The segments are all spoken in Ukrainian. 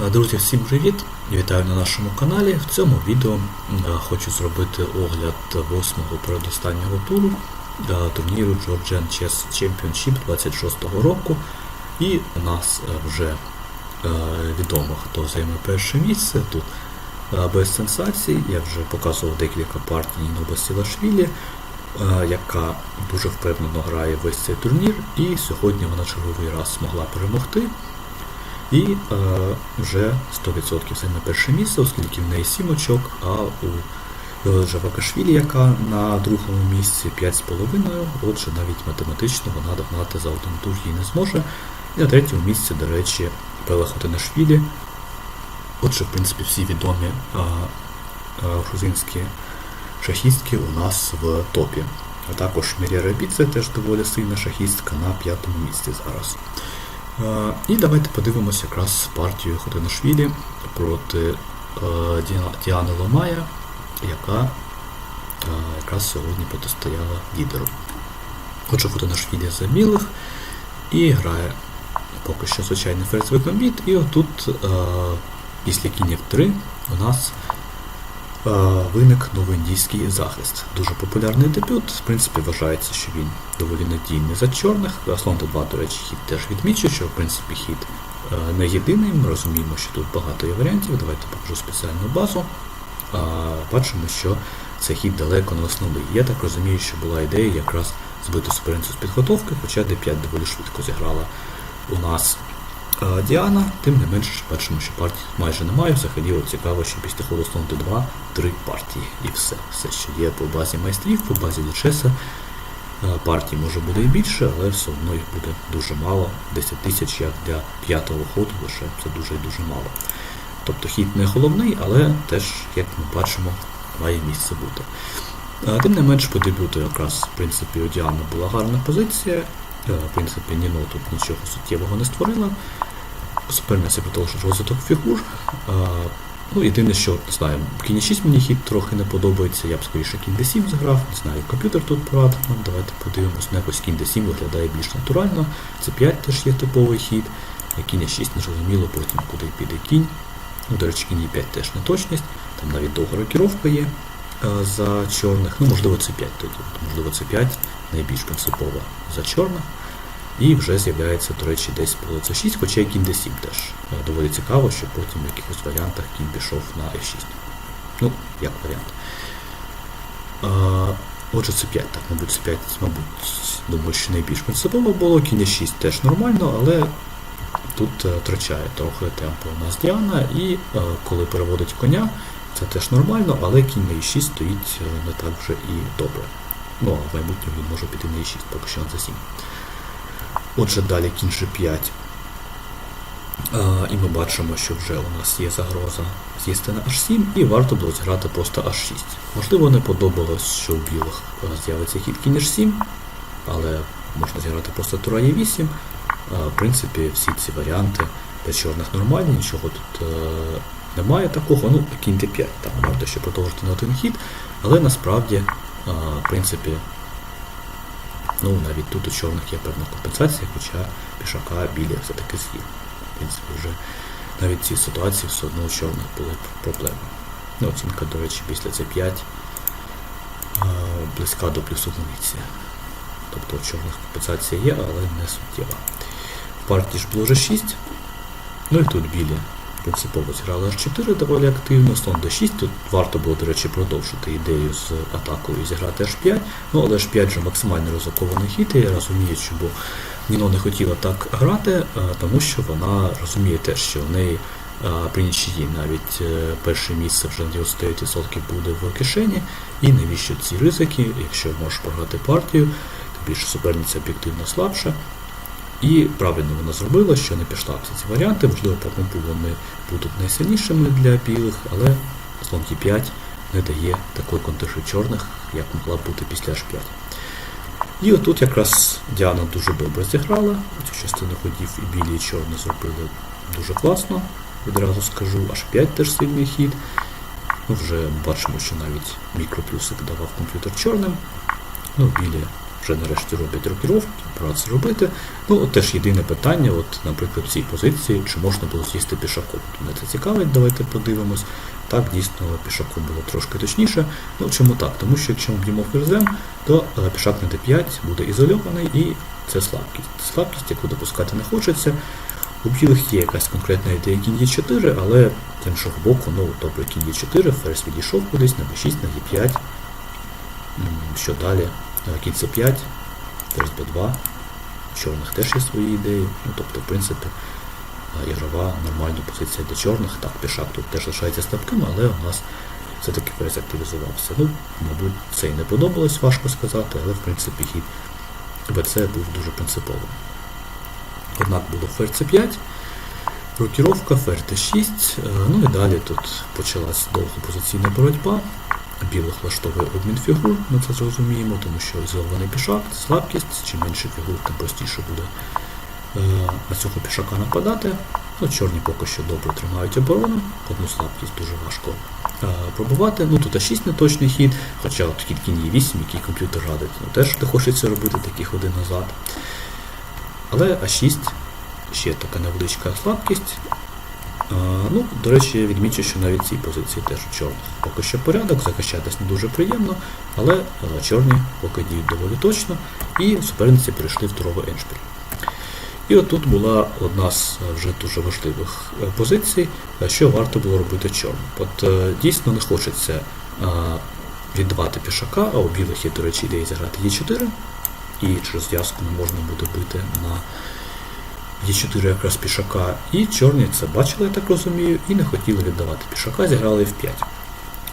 Е, Друзі, всім привіт! Вітаю на нашому каналі. В цьому відео е, хочу зробити огляд восьмого передостаннього туру е, турніру Georgian Chess Championship 26-го року. І у нас вже відомо, хто займе перше місце. Тут без сенсацій. Я вже показував декілька партій Ніно Басілашвілі, яка дуже впевнено грає весь цей турнір, і сьогодні вона черговий раз змогла перемогти. І е, вже 100% займе перше місце, оскільки в неї 7 очок, а у Вележа Вакашвілі, яка на другому місці 5,5, отже, навіть математично вона догнати за один тур її не зможе. І на третьому місці, до речі, Пела Хотинашвілі. Отже, в принципі, всі відомі а, а, грузинські шахістки у нас в топі. А також Мірія Рабідзе теж доволі сильна шахістка на п'ятому місці зараз. І давайте подивимося якраз партію Хотинашвілі проти е, Діани Ломая, яка е, якраз сьогодні протистояла лідеру. Отже, Хотинашвілі за білих і грає поки що звичайний ферзь гамбіт. І отут е, після кінь 3 у нас виник новоіндійський захист. Дуже популярний дебют. В принципі, вважається, що він доволі надійний за чорних. Слон 2, до речі, хід теж відмічу, що в принципі хід е, не єдиний. Ми розуміємо, що тут багато є варіантів. Давайте покажу спеціальну базу. Бачимо, що цей хід далеко не основний. Я так розумію, що була ідея якраз збити суперницю з підготовки, хоча D5 доволі швидко зіграла у нас Діана, тим не менше бачимо, що партій майже немає. Взагалі цікаво, що після ходу слон Д2 три партії і все. Все, що є по базі майстрів, по базі Дючеса. Е, Партій може буде і більше, але все одно їх буде дуже мало. 10 тисяч як для п'ятого ходу лише це дуже і дуже мало. Тобто хід не головний, але теж, як ми бачимо, має місце бути. Е, Тим не менш, по дебюту якраз в принципі у Діани була гарна позиція. Е, В принципі, Ніно тут нічого суттєвого не створила. Суперниця продовжує розвиток фігур. Е, Ну, єдине, що не знаю, кінь 6 мені хід трохи не подобається, я б скоріше кінь d7 зіграв, не знаю, комп'ютер тут порадив нам, давайте подивимось, ну якось кінь d7 виглядає більш натурально. Це 5 теж є типовий хід, а кінь 6 не зрозуміло, потім куди піде кінь. Ну, до речі, кінь 5 теж неточність, там навіть довга рокіровка є е, за чорних, ну можливо це 5 тоді, можливо це 5 найбільш принципова за чорних. І вже з'являється, до речі, десь поле c6, хоча і кінь d7 теж. Е, Доволі цікаво, що потім в якихось варіантах кінь пішов на f6. Ну, як варіант. Отже, c5, так, мабуть, c5, мабуть, думаю, що найбільш принципово було. Кінь e6 теж нормально, але тут е, втрачає трохи темпу у нас Діана, і е, коли переводить коня, це теж нормально, але кінь на e6 стоїть не так вже і добре. Ну, а в майбутньому він може піти на e6, поки що на c7. Отже, далі кінь G5. І ми бачимо, що вже у нас є загроза з'їсти на H7, і варто було зіграти просто H6. Можливо, не подобалось, що у білих з'явиться хід кінь H7, але можна зіграти просто тура Е8. В принципі, всі ці варіанти для чорних нормальні, нічого тут е, немає такого. Ну, кінь d5, там варто ще продовжити на один хід, але насправді, в принципі, Ну, навіть тут у чорних є певна компенсація, хоча пішака білі все-таки з'їв. В принципі, вже навіть в цій ситуації все одно у чорних були проблеми. Ну, оцінка, до речі, після C5 близька до плюс одиниці. Тобто у чорних компенсація є, але не суттєва. В партії ж було вже 6. Ну і тут білі принципово зіграли H4 доволі активно, слон D6. Тут варто було, до речі, продовжити ідею з атакою і зіграти H5. Ну, але H5 вже максимально ризикований хід, і я розумію, чому Ніно не хотіла так грати, е, тому що вона розуміє теж, що в неї е, при нічиї навіть е, перше місце вже на 99% буде в кишені. І навіщо ці ризики, якщо можеш програти партію, тим більше суперниця об'єктивно слабша. І правильно вона зробила, що не пішла всі ці варіанти, можливо, по компу вони будуть найсильнішими для білих, але слон Е5 не дає такої контиші чорних, як могла бути після H5. І отут якраз Діана дуже добре зіграла. Цю частину ходів і білі, і чорні зробили дуже класно, відразу скажу. H5 теж сильний хід. Ну, Вже бачимо, що навіть мікроплюсик давав комп'ютер чорним. Ну, білі вже нарешті роблять рокіровки, пора це робити. Ну, от теж єдине питання, от, наприклад, в цій позиції, чи можна було з'їсти пішаком. Мене це цікавить, давайте подивимось. Так, дійсно, пішаком було трошки точніше. Ну, чому так? Тому що якщо ми б'ємо ферзем, то е, пішак на d5 буде ізольований і це слабкість. Слабкість, яку допускати не хочеться. У білих є якась конкретна ідея кінь Е4, але з іншого боку, ну добре, кінь Е4, ферзь відійшов кудись на b6, на Е5. Що далі? Кінь С5, ферзь Б2. У чорних теж є свої ідеї. Ну, тобто, в принципі, е, ігрова нормальна позиція для чорних. Так, пішак тут теж лишається слабким, але у нас все-таки ферзь активізувався. Ну, мабуть, це і не подобалось, важко сказати, але в принципі хід БЦ був дуже принциповим. Однак було ферзь С5, рокіровка, ферзь Д6, е, ну і далі тут почалась довгопозиційна боротьба. Білих влаштовує обмін фігур, ми це зрозуміємо, тому що ізольований пішак, слабкість, чим менше фігур, тим простіше буде е, на цього пішака нападати. Ну, чорні поки що добре тримають оборону, одну слабкість дуже важко е, пробувати. Ну тут А6 не точний хід, хоча от хід кінь Е8, який комп'ютер радить, ну теж не хочеться робити такі ходи назад. Але А6 ще така невеличка слабкість. Ну, До речі, відмічу, що навіть цій позиції теж у чорних поки що порядок, захищатись не дуже приємно, але е, чорні поки діють доволі точно, і суперниці перейшли в туровий еншпіль. І отут була одна з е, вже дуже важливих е, позицій, що варто було робити чорним. От дійсно не хочеться віддавати пішака, а у білих є, до речі, ідея зіграти Е4, і через зв'язку не можна буде бити на Е4 якраз пішака. І чорні це бачили, я так розумію, і не хотіли віддавати пішака, зіграли F5.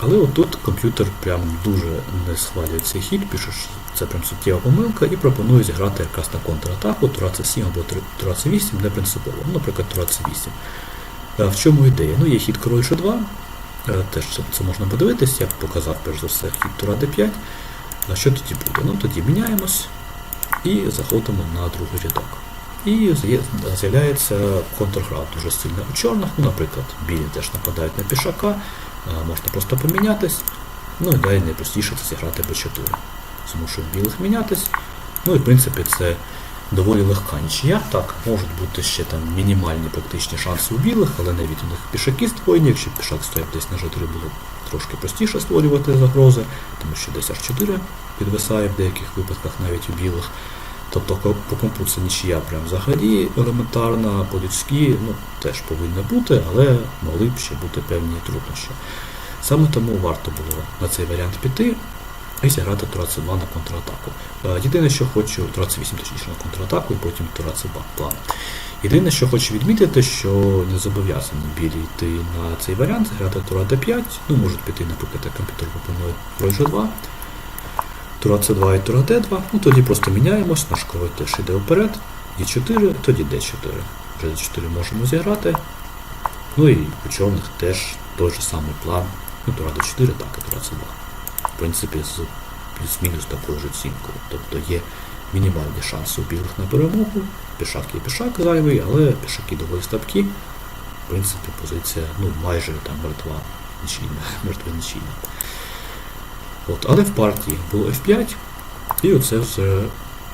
Але отут комп'ютер прям дуже не схвалює цей хід, пише, що це прям суттєва помилка, і пропонує зіграти якраз на контратаку, тура c 7 або тура c 8 не принципово. Ну, наприклад, тура c 8 Е, В чому ідея? Ну, є хід король G2, е, теж це можна подивитись, я показав перш за все хід тура d5. А що тоді буде? Ну, тоді міняємось і заходимо на другий рядок. І з'являється контргра дуже сильно у чорних. Ну, наприклад, білі теж нападають на пішака, можна просто помінятись. Ну і далі найпростіше це зіграти b4. Змушує білих мінятись. Ну і в принципі це доволі легка нічия. Так, можуть бути ще там мінімальні практичні шанси у білих, але навіть у них пішаки створені, якщо пішак стояв десь на G3 було трошки простіше створювати загрози, тому що десь H4 підвисає в деяких випадках навіть у білих. Тобто по це нічия прям взагалі елементарна, по-людськи ну, теж повинна бути, але могли б ще бути певні труднощі. Саме тому варто було на цей варіант піти і зіграти тура 2 на контратаку. Е, Єдине, що хочу, тура 8 точніше на контратаку, і потім тура c 2 план. Єдине, що хочу відмітити, що не зобов'язані білі йти на цей варіант, грати тура d5, ну можуть піти, наприклад, комп'ютер пропонує король g2, Тура С2 і Тура Д2, ну тоді просто міняємось, наш король теж йде вперед, Е4, тоді Д4. Вже Д4 можемо зіграти. Ну і у чорних теж той же самий план. Ну, Тура Д4, так, і Тура С2. В принципі, з плюс-мінус такою ж оцінкою. Тобто є мінімальні шанси у білих на перемогу. Пішак є пішак зайвий, але пішаки доволі слабкі. В принципі, позиція ну, майже там мертва нічийна, мертва нічийна. От, але в партії було F5, і оце вже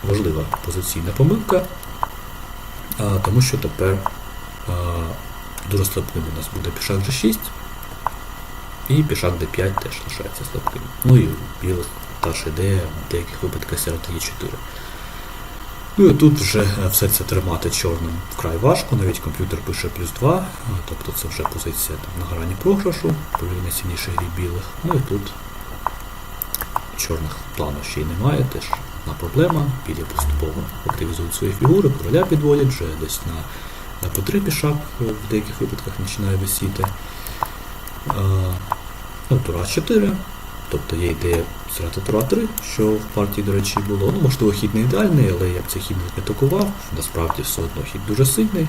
важлива позиційна помилка, а, тому що тепер а, дуже слабким у нас буде пішак G6, і пішак D5 теж лишається слабким. Ну і білих та ж ідея в деяких випадках сягати Е4. Ну і тут вже е, все це тримати чорним вкрай важко, навіть комп'ютер пише плюс 2, тобто це вже позиція там, на грані програшу, при найсильнішій грі білих. Ну і тут чорних планів ще й немає, теж одна проблема. Білі поступово активізують свої фігури, короля підводять, вже десь на, на по три пішак е, в деяких випадках починає висіти. А, ну, тура 4, тобто є ідея зіграти тура 3, що в партії, до речі, було. Ну, можливо, хід не ідеальний, але я б цей хід не атакував. Насправді все одно хід дуже сильний.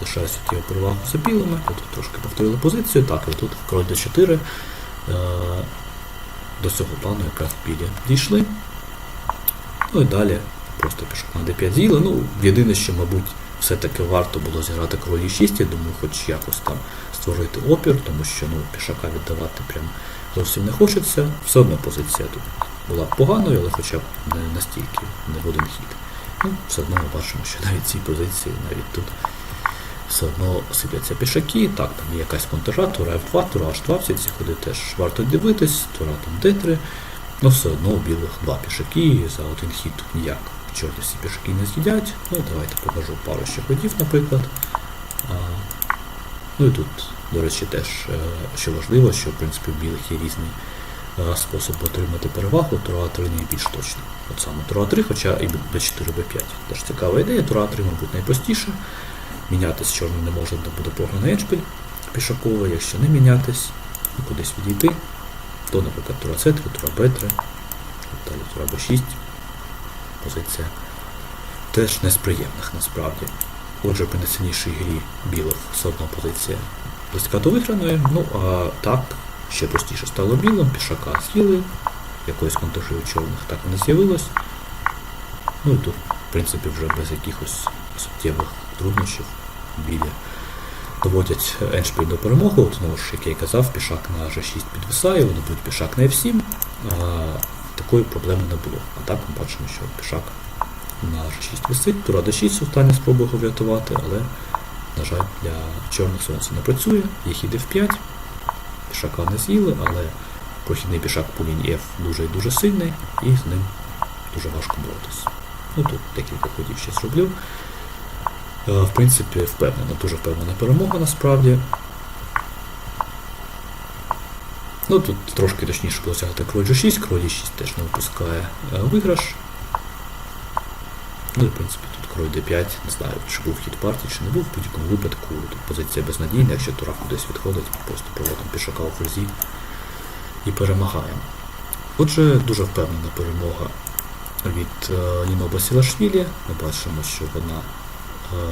Лишаю суттєву перевагу за білими. Тут трошки повторили позицію. Так, і тут король d4. До цього плану якраз білі дійшли. Ну і далі просто пішов на d5 з'їли. Ну, єдине, що, мабуть, все-таки варто було зіграти королі 6, я думаю, хоч якось там створити опір, тому що ну, пішака віддавати прям зовсім не хочеться. Все одно позиція тут була поганою, але хоча б не настільки не в один хід. Ну, все одно ми бачимо, що навіть ці позиції, навіть тут все одно сипляться пішаки. Так, там є якась контра, тура F2, тура H2, всі ці ходи теж варто дивитись, тура там D3. Ну, все одно у білих два пішаки, за один хід тут ніяк. Чорні всі пішаки не з'їдять. Ну, давайте покажу пару ще ходів, наприклад. А, ну і тут, до речі, теж, е, що важливо, що в принципі у білих є різний е, спосіб отримати перевагу, тура 3 найбільш точно. От саме тура 3, хоча і b4, b5. Теж цікава ідея, тура 3, мабуть, найпростіше. Мінятись чорним не можна, то буде програний еншпіль пішаковий, якщо не мінятись, і кудись відійти, то, наприклад, тура С3, тура Б3, далі тура Б6. Позиція теж не з приємних насправді. Отже, при найсильнішій грі білих все одно позиція близька до виграної. Ну а так, ще простіше стало білим, пішака з'їли, якоїсь контужі у чорних так і не з'явилось. Ну і тут, в принципі, вже без якихось суттєвих труднощів білі доводять еншпіль до перемоги. От, знову ж, як я і казав, пішак на G6 підвисає, вони будуть пішак на F7. А, такої проблеми не було. А так ми бачимо, що пішак на G6 висить, тура D6 остання спроба його врятувати, але, на жаль, для чорних сонце не працює, є хід F5, пішака не з'їли, але прохідний пішак по лінії F дуже і дуже сильний, і з ним дуже важко боротися. Ну тут декілька ходів ще зроблю. Е, В принципі, впевнена, дуже впевнена перемога насправді. Ну тут трошки точніше було сягати кроль G6, кроль G6 теж не випускає е, виграш. Ну і в принципі тут король d5, не знаю, чи був хід партії, чи не був, в будь-якому випадку тут позиція безнадійна, якщо тура кудись відходить, просто проводимо пішака у фрезі і перемагаємо. Отже, дуже впевнена перемога від е, Ніно Басілашвілі. Ми бачимо, що вона е,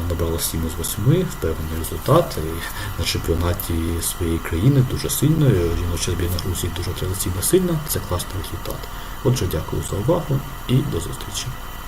набрала 7 з 8, впевнений результат. І на чемпіонаті своєї країни дуже сильно, Жіноча збірна Грузії дуже традиційно сильна. Це класний результат. Отже, дякую за увагу і до зустрічі.